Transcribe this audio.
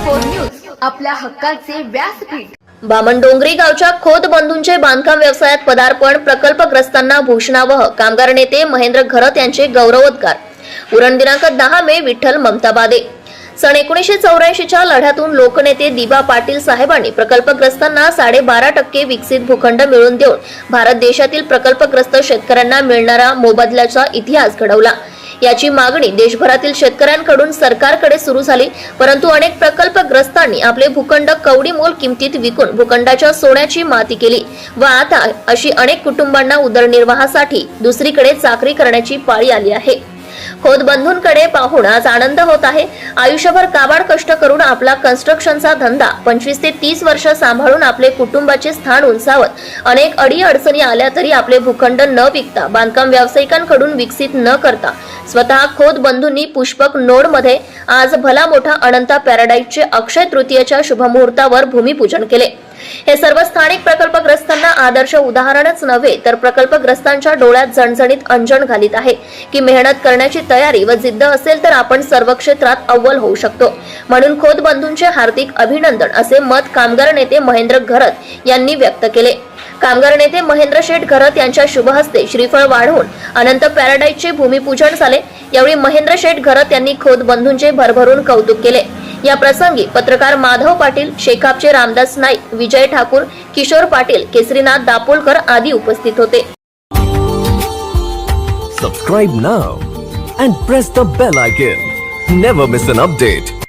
News आपल्या हक्काचे व्यासपीठ. बामणडोंगरी गावच्या खोत बंधूंचे बांधकाम व्यवसायात पदार्पण प्रकल्पग्रस्तांना भूषणावह कामगार नेते महेंद्र घरत यांचे गौरवोद्गार. उरण दिनांक दहा मे विठ्ठल ममताबादे. सन एकोणीसशे चौऱ्याऐंशीच्या लढ्यातून लोकनेते दिबा पाटील साहेबांनी प्रकल्पग्रस्तांना साडेबारा टक्के विकसित भूखंड मिळवून देऊन भारत देशातील प्रकल्पग्रस्त शेतकऱ्यांना मिळणारा मोबदल्याचा इतिहास घडवला. याची मागणी देशभरातील शेतकऱ्यांकडून सरकारकडे सुरू झाली. परंतु अनेक प्रकल्पग्रस्तांनी आपले भूखंड कवडी मोल किमतीत विकून भूखंडाच्या सोन्याची माती केली व आता अशी अनेक कुटुंबांना उदरनिर्वाहासाठी दुसरीकडे चाकरी करण्याची पाळी आली आहे. खोद बंधूंकडे पाहून आज आनंद होत आहे. आयुष्यभर काबाड कष्ट करून आपला कन्स्ट्रक्शनचा धंदा पंचवीस ते तीस वर्ष सांभाळून आपले कुटुंबाचे स्थान उंचावत अनेक अडी अडचणी आल्या तरी आपले भूखंड न विकता बांधकाम व्यावसायिकांकडून विकसित न करता स्वतः खोद बंधूंनी पुष्पक नोडमध्ये आज भला मोठा अनंता पॅराडाईजचे अक्षय तृतीयच्या शुभमुहूर्तावर भूमिपूजन केले. हे सर्व स्थानिक प्रकल्पग्रस्तांना आदर्श उदाहरणच नव्हे तर प्रकल्पग्रस्तांच्या डोळ्यात जणजणीत अंजण घालीत आहे. की मेहनत करण्याची तयारी व जिद्द असेल तर आपण सर्व क्षेत्रात अव्वल होऊ शकतो. म्हणून खोत बंधूंचे हार्दिक अभिनंदन असे मत कामगार नेते महेंद्र घरत यांनी व्यक्त केले. कामगार नेते महेंद्र शेठ घरत यांच्या शुभहस्ते श्रीफळ वाढवून अनंत पॅराडाईजचे भूमिपूजन झाले. यावेळी महेंद्र शेठ घरत यांनी खोत बंधूंचे भरभरून कौतुक केले. या प्रसंगी पत्रकार माधव पाटील शेखापचे रामदास नाईक विजय ठाकूर किशोर पाटील केसरीनाथ दापोलकर आदी उपस्थित होते. Subscribe now and press the bell icon never miss an update